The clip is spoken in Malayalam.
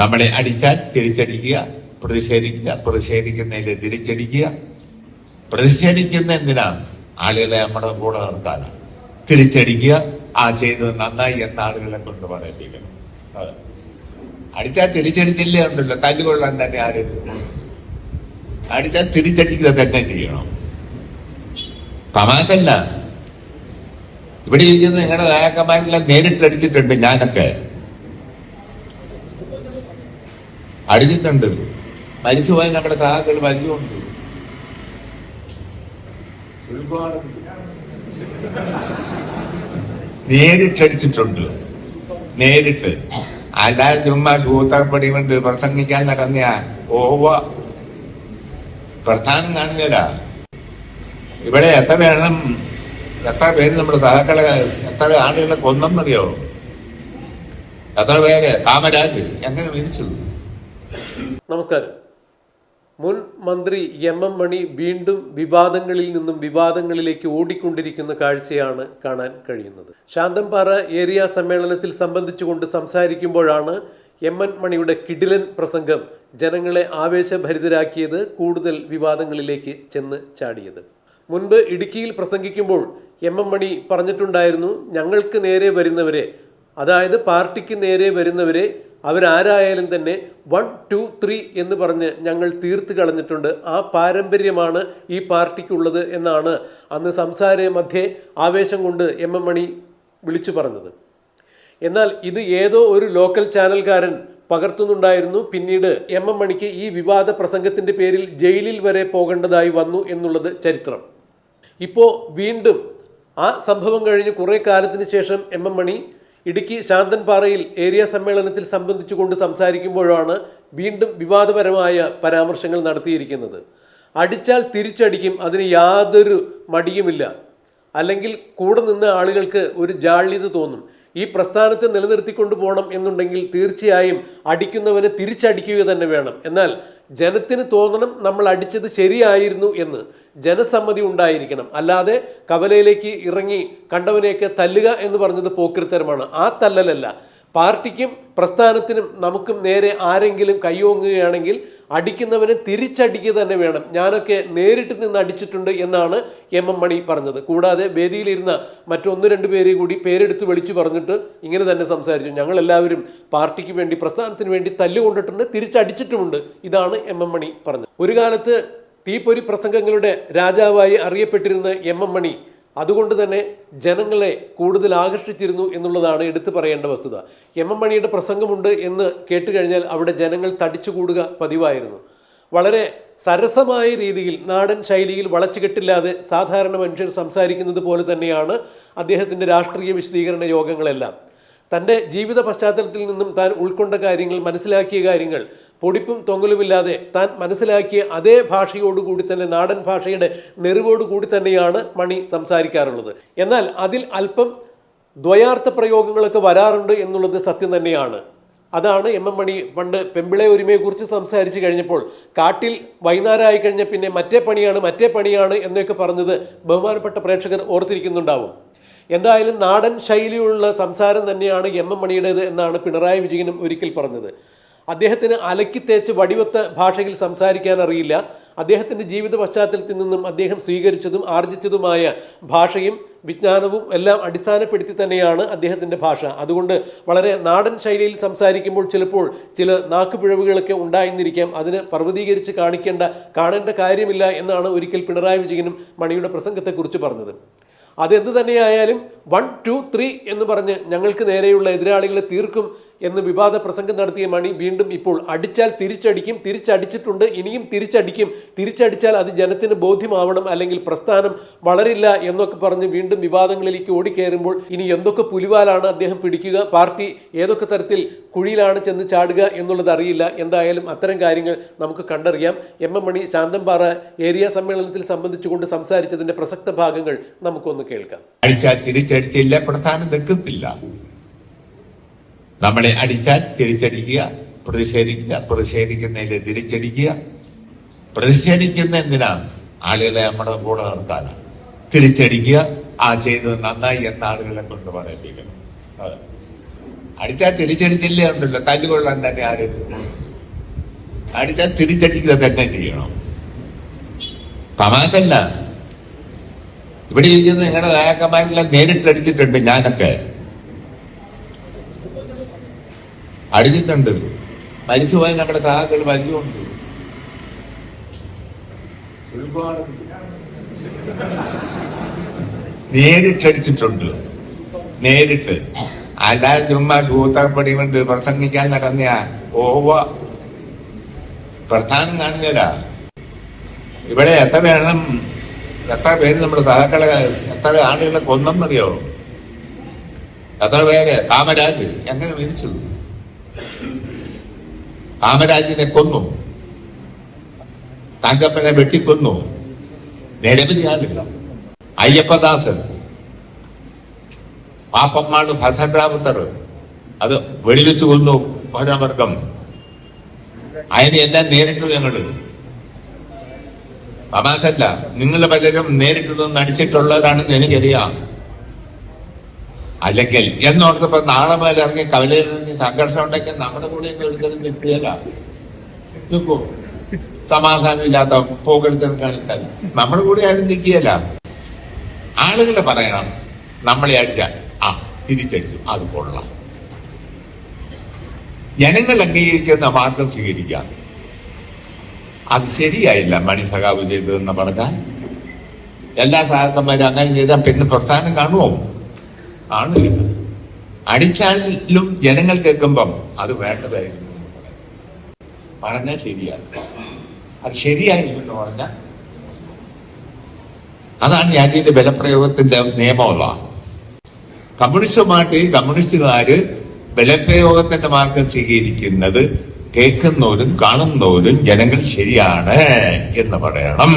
നമ്മളെ അടിച്ചാൽ തിരിച്ചടിക്കുക പ്രതിഷേധിക്കുക പ്രതിഷേധിക്കുന്നതിൽ തിരിച്ചടിക്കുക. പ്രതിഷേധിക്കുന്ന എന്തിനാ ആളുകളെ നമ്മുടെ കൂടെ നിർത്താനാണ് തിരിച്ചടിക്കുക ആ ചെയ്തത് നന്നായി എന്ന ആളുകളെ കൊണ്ട് പറയിപ്പിക്കണം. അടിച്ചാൽ തിരിച്ചടിച്ചില്ലേ ഉണ്ടല്ലോ തല്ലുകൊള്ളാൻ തന്നെ ആരും അടിച്ചാൽ തിരിച്ചടിക്കുക തന്നെ ചെയ്യണം. തമാശല്ല ഇവിടെ ഇരിക്കുന്ന നിങ്ങളുടെ നായക്കന്മാരെല്ലാം നേരിട്ടടിച്ചിട്ടുണ്ട് ഞാനൊക്കെ. അടിച്ചിട്ടുണ്ട് മരിച്ചുപോയ നമ്മുടെ സഹാക്കൾ മരിച്ചുകൊണ്ട്. നേരിട്ടടിച്ചിട്ടുണ്ട്. നേരിട്ട്. അല്ലാതെ ചുമ്മാ സൂത്രപ്പടി കൊണ്ട് പ്രസംഗിക്കാൻ നടന്ന ഓവ പ്രസ്ഥാനം കാണുന്നില്ല ഇവിടെ എത്ര എണ്ണം എത്ര പേര് നമ്മുടെ സഹാക്കളെ എത്ര ആളുകളെ കൊന്നെന്നറിയോ എത്ര പേര്? കാമരാജ് എങ്ങനെ മരിച്ചു? നമസ്കാരം. മുൻ മന്ത്രി എം എം മണി വീണ്ടും വിവാദങ്ങളിൽ നിന്നും വിവാദങ്ങളിലേക്ക് ഓടിക്കൊണ്ടിരിക്കുന്ന കാഴ്ചയാണ് കാണാൻ കഴിയുന്നത്. ശാന്തംപാറ ഏരിയ സമ്മേളനത്തിൽ സംബന്ധിച്ചുകൊണ്ട് സംസാരിക്കുമ്പോഴാണ് എം എൻ മണിയുടെ കിടിലൻ പ്രസംഗം ജനങ്ങളെ ആവേശഭരിതരാക്കിയത് കൂടുതൽ വിവാദങ്ങളിലേക്ക് ചെന്ന് ചാടിയത്. മുൻപ് ഇടുക്കിയിൽ പ്രസംഗിക്കുമ്പോൾ എം എം മണി പറഞ്ഞിട്ടുണ്ടായിരുന്നു ഞങ്ങൾക്ക് നേരെ വരുന്നവരെ അതായത് പാർട്ടിക്ക് നേരെ വരുന്നവരെ അവരാരായാലും തന്നെ വൺ ടു ത്രീ എന്ന് പറഞ്ഞ് ഞങ്ങൾ തീർത്ത് കളഞ്ഞിട്ടുണ്ട്. ആ പാരമ്പര്യമാണ് ഈ പാർട്ടിക്കുള്ളത് എന്നാണ് അന്ന് സംസാര മധ്യേ ആവേശം കൊണ്ട് എം എം മണി വിളിച്ചു പറഞ്ഞത്. എന്നാൽ ഇത് ഏതോ ഒരു ലോക്കൽ ചാനൽക്കാരൻ പകർത്തുന്നുണ്ടായിരുന്നു. പിന്നീട് എം എം മണിക്ക് ഈ വിവാദ പ്രസംഗത്തിന്റെ പേരിൽ ജയിലിൽ വരെ പോകേണ്ടതായി വന്നു എന്നുള്ളത് ചരിത്രം. ഇപ്പോൾ വീണ്ടും ആ സംഭവം കഴിഞ്ഞ് കുറേ കാലത്തിന് ശേഷം എം എം മണി ഇടുക്കി ശാന്തൻപാറയിൽ ഏരിയ സമ്മേളനത്തിൽ സംബന്ധിച്ചുകൊണ്ട് സംസാരിക്കുമ്പോഴാണ് വീണ്ടും വിവാദപരമായ പരാമർശങ്ങൾ നടത്തിയിരിക്കുന്നത്. അടിച്ചാൽ തിരിച്ചടിക്കും അതിന് യാതൊരു മടിയുമില്ല. അല്ലെങ്കിൽ കൂടെ നിന്ന് ആളുകൾക്ക് ഒരു ജാള്യത തോന്നും. ഈ പ്രസ്ഥാനത്തെ നിലനിർത്തിക്കൊണ്ടു പോകണം എന്നുണ്ടെങ്കിൽ തീർച്ചയായും അടിക്കുന്നവനെ തിരിച്ചടിക്കുക തന്നെ വേണം. എന്നാൽ ജനത്തിന് തോന്നണം നമ്മൾ അടിച്ചത് ശരിയായിരുന്നു എന്ന്. ജനസമ്മതി ഉണ്ടായിരിക്കണം. അല്ലാതെ കവലയിലേക്ക് ഇറങ്ങി കണ്ടവനെയൊക്കെ തല്ലുക എന്ന് പറഞ്ഞത് പോക്കിരിത്തരമാണ് ആ തല്ലലല്ല. പാർട്ടിക്കും പ്രസ്ഥാനത്തിനും നമുക്കും നേരെ ആരെങ്കിലും കൈയോങ്ങുകയാണെങ്കിൽ അടിക്കുന്നവനെ തിരിച്ചടിക്കുക തന്നെ വേണം. ഞാനൊക്കെ നേരിട്ട് നിന്ന് അടിച്ചിട്ടുണ്ട് എന്നാണ് എം എം മണി പറഞ്ഞത്. കൂടാതെ വേദിയിലിരുന്ന മറ്റൊന്ന് രണ്ട് പേരെ കൂടി പേരെടുത്ത് വിളിച്ചു പറഞ്ഞിട്ട് ഇങ്ങനെ തന്നെ സംസാരിച്ചു. ഞങ്ങളെല്ലാവരും പാർട്ടിക്ക് വേണ്ടി പ്രസ്ഥാനത്തിന് വേണ്ടി തല്ലുകൊണ്ടിട്ടുണ്ട് തിരിച്ചടിച്ചിട്ടുമുണ്ട്. ഇതാണ് എം എം മണി പറഞ്ഞത്. ഒരു കാലത്ത് തീപ്പൊരി പ്രസംഗങ്ങളുടെ രാജാവായി അറിയപ്പെട്ടിരുന്ന എം എം മണി അതുകൊണ്ട് തന്നെ ജനങ്ങളെ കൂടുതൽ ആകർഷിച്ചിരുന്നു എന്നുള്ളതാണ് എടുത്തു പറയേണ്ട വസ്തുത. എം എം മണിയുടെ പ്രസംഗമുണ്ട് എന്ന് കേട്ടുകഴിഞ്ഞാൽ അവിടെ ജനങ്ങൾ തടിച്ചുകൂടുക പതിവായിരുന്നു. വളരെ സരസമായ രീതിയിൽ നാടൻ ശൈലിയിൽ വളച്ചുകെട്ടില്ലാതെ സാധാരണ മനുഷ്യർ സംസാരിക്കുന്നത് പോലെ തന്നെയാണ് അദ്ദേഹത്തിന്റെ രാഷ്ട്രീയ വിശദീകരണ യോഗങ്ങളെല്ലാം. തന്റെ ജീവിത പശ്ചാത്തലത്തിൽ നിന്നും താൻ ഉൾക്കൊണ്ട കാര്യങ്ങൾ മനസ്സിലാക്കിയ കാര്യങ്ങൾ പൊടിപ്പും തൊങ്ങലുമില്ലാതെ താൻ മനസ്സിലാക്കിയ അതേ ഭാഷയോടുകൂടി തന്നെ നാടൻ ഭാഷയുടെ നെറിവോടുകൂടി തന്നെയാണ് മണി സംസാരിക്കാറുള്ളത്. എന്നാൽ അതിൽ അല്പം ദ്വയാർത്ഥ പ്രയോഗങ്ങളൊക്കെ വരാറുണ്ട് എന്നുള്ളത് സത്യം തന്നെയാണ്. അതാണ് എം എം മണി പണ്ട് പെമ്പിളെ ഒരുമയെക്കുറിച്ച് സംസാരിച്ചു കഴിഞ്ഞപ്പോൾ കാട്ടിൽ വൈകുന്നേരമായി കഴിഞ്ഞ പിന്നെ മറ്റേ പണിയാണ് മറ്റേ പണിയാണ് എന്നൊക്കെ പറഞ്ഞത് ബഹുമാനപ്പെട്ട പ്രേക്ഷകർ ഓർത്തിരിക്കുന്നുണ്ടാവും. എന്തായാലും നാടൻ ശൈലിയുള്ള സംസാരം തന്നെയാണ് എം എം മണിയുടേത് എന്നാണ് പിണറായി വിജയനും ഒരിക്കൽ പറഞ്ഞത്. അദ്ദേഹത്തിന് അലക്കി തേച്ച് വടിവത്ത ഭാഷയിൽ സംസാരിക്കാൻ അറിയില്ല. അദ്ദേഹത്തിന്റെ ജീവിത പശ്ചാത്തലത്തിൽ നിന്നും അദ്ദേഹം സ്വീകരിച്ചതും ആർജിച്ചതുമായ ഭാഷയും വിജ്ഞാനവും എല്ലാം അടിസ്ഥാനപ്പെടുത്തി തന്നെയാണ് അദ്ദേഹത്തിന്റെ ഭാഷ. അതുകൊണ്ട് വളരെ നാടൻ ശൈലിയിൽ സംസാരിക്കുമ്പോൾ ചിലപ്പോൾ ചില നാക്കുപിഴവുകളൊക്കെ ഉണ്ടായിരുന്നിരിക്കാം. അതിന് പർവതീകരിച്ച് കാണിക്കേണ്ട കാണേണ്ട കാര്യമില്ല എന്നാണ് ഒരിക്കൽ പിണറായി വിജയനും മണിയുടെ പ്രസംഗത്തെക്കുറിച്ച് പറഞ്ഞത്. അതെന്ത് തന്നെയായാലും വൺ ടു ത്രീ എന്ന് പറഞ്ഞ് ഞങ്ങൾക്ക് നേരെയുള്ള എതിരാളികളെ തീർക്കും എന്ന് വിവാദ പ്രസംഗം നടത്തിയ മണി വീണ്ടും ഇപ്പോൾ അടിച്ചാൽ തിരിച്ചടിക്കും തിരിച്ചടിച്ചിട്ടുണ്ട് ഇനിയും തിരിച്ചടിക്കും. തിരിച്ചടിച്ചാൽ അത് ജനത്തിന് ബോധ്യമാവണം അല്ലെങ്കിൽ പ്രസ്ഥാനം വളരില്ല എന്നൊക്കെ പറഞ്ഞ് വീണ്ടും വിവാദങ്ങളിലേക്ക് ഓടിക്കയറുമ്പോൾ ഇനി എന്തൊക്കെ പുലിവാലാണ് അദ്ദേഹം പിടിക്കുക പാർട്ടി ഏതൊക്കെ തരത്തിൽ കുഴിയിലാണ് ചെന്ന് ചാടുക എന്നുള്ളത് അറിയില്ല. എന്തായാലും അത്തരം കാര്യങ്ങൾ നമുക്ക് കണ്ടറിയാം. M M Mani Santhanpara area സമ്മേളനത്തിൽ സംബന്ധിച്ചുകൊണ്ട് സംസാരിച്ചതിന്റെ പ്രസക്ത ഭാഗങ്ങൾ നമുക്കൊന്ന് കേൾക്കാം. അടിച്ചാൽ തിരിച്ചടിച്ചില്ല പ്രസ്ഥാനം നമ്മളെ അടിച്ചാൽ തിരിച്ചടിക്കുക പ്രതിഷേധിക്കുക പ്രതിഷേധിക്കുന്നതിൽ തിരിച്ചടിക്കുക. പ്രതിഷേധിക്കുന്ന എന്തിനാ? ആളുകളെ നമ്മുടെ കൂടെ നിർത്താനാണ് തിരിച്ചടിക്കുക ആ ചെയ്തത് നന്നായി എന്ന ആളുകളെ കൊണ്ട് പറയിപ്പിക്കണം. അടിച്ചാൽ തിരിച്ചടിച്ചില്ലേ ഉണ്ടല്ലോ തല്ലുകൊള്ളാൻ തന്നെ ആരും. അടിച്ചാൽ തിരിച്ചടിക്കുക തന്നെ ചെയ്യണം. തമാശല്ല ഇവിടെ ഇരിക്കുന്ന നിങ്ങളുടെ നായകന്മാരെല്ലാം നേരിട്ടടിച്ചിട്ടുണ്ട് ഞാനൊക്കെ. അടിച്ചിട്ടുണ്ട് മരിച്ചുപോയ നമ്മുടെ സഹാക്കൾ വലിയുണ്ട് നേരിട്ടടിച്ചിട്ടുണ്ട്. നേരിട്ട്. അല്ലാതെ ചുമ്മാ സൂത്രപ്പടി കൊണ്ട് പ്രസംഗിക്കാൻ നടന്ന ഓവ പ്രസ്ഥാനം കാണുന്നില്ല. ഇവിടെ എത്ര എണ്ണം എത്ര പേര് നമ്മുടെ സഹാക്കളെ എത്ര ആളുകളെ കൊന്നെന്നറിയോ എത്ര പേര്? കാമരാജ്. എങ്ങനെ മരിച്ചു? കാമരാജിനെ കൊന്നു. തങ്കപ്പനെ വെട്ടിക്കൊന്നു. നിരവധി ആളുകൾ. അയ്യപ്പദാസൻ. പാപ്പമ്മാട് ഭദ്രാപത്തർ അത് വെടിവെച്ച് കൊന്നു ഭരണവർഗം അതിനെ എല്ലാം ഞങ്ങൾ തമാശല്ല നിങ്ങൾ പലരും നേരിട്ടത് നടിച്ചിട്ടുള്ളതാണെന്ന് എനിക്കറിയാം. അല്ലെങ്കിൽ എന്നോർത്തപ്പോ നാളെ മുതൽ ഇറങ്ങി കവലയിൽ നിന്ന് സംഘർഷം ഉണ്ടെങ്കിൽ നമ്മുടെ കൂടെ എടുത്തതും കിട്ടിയല്ല നിൽക്കൂ സമാധാനമില്ലാത്ത പോകരുതെന്ന് കാണിച്ചാൽ നമ്മുടെ കൂടെ ആരും നിൽക്കുകയല്ല. ആളുകൾ പറയണം നമ്മളെ അടിച്ച ആ തിരിച്ചടിച്ചു അത് കൊള്ളാം. ജനങ്ങൾ അംഗീകരിക്കുന്ന മാർഗം സ്വീകരിക്കാം. അത് ശരിയായില്ല മണി സഖാവ് ചെയ്തതെന്ന് പറഞ്ഞാൽ. എല്ലാ സഹാക്കന്മാരും അങ്ങനെ ചെയ്താൽ പിന്നെ പ്രസ്ഥാനം കാണുമോ? ആണ് അടിച്ചാലും ജനങ്ങൾ കേൾക്കുമ്പം അത് വേണ്ടതായിരുന്നു പറഞ്ഞാൽ ശരിയാണ്. അത് ശരിയായിരുന്നു എന്ന് അതാണ് രാജ്യത്തെ ബലപ്രയോഗത്തിന്റെ നിയമമുള്ള കമ്മ്യൂണിസ്റ്റ് പാർട്ടി കമ്മ്യൂണിസ്റ്റുകാര് ബലപ്രയോഗത്തിന്റെ മാർഗം സ്വീകരിക്കുന്നത് കേൾക്കുന്നവരും കാണുന്നവരും ജനങ്ങൾ ശരിയാണ് എന്ന് പറയണം.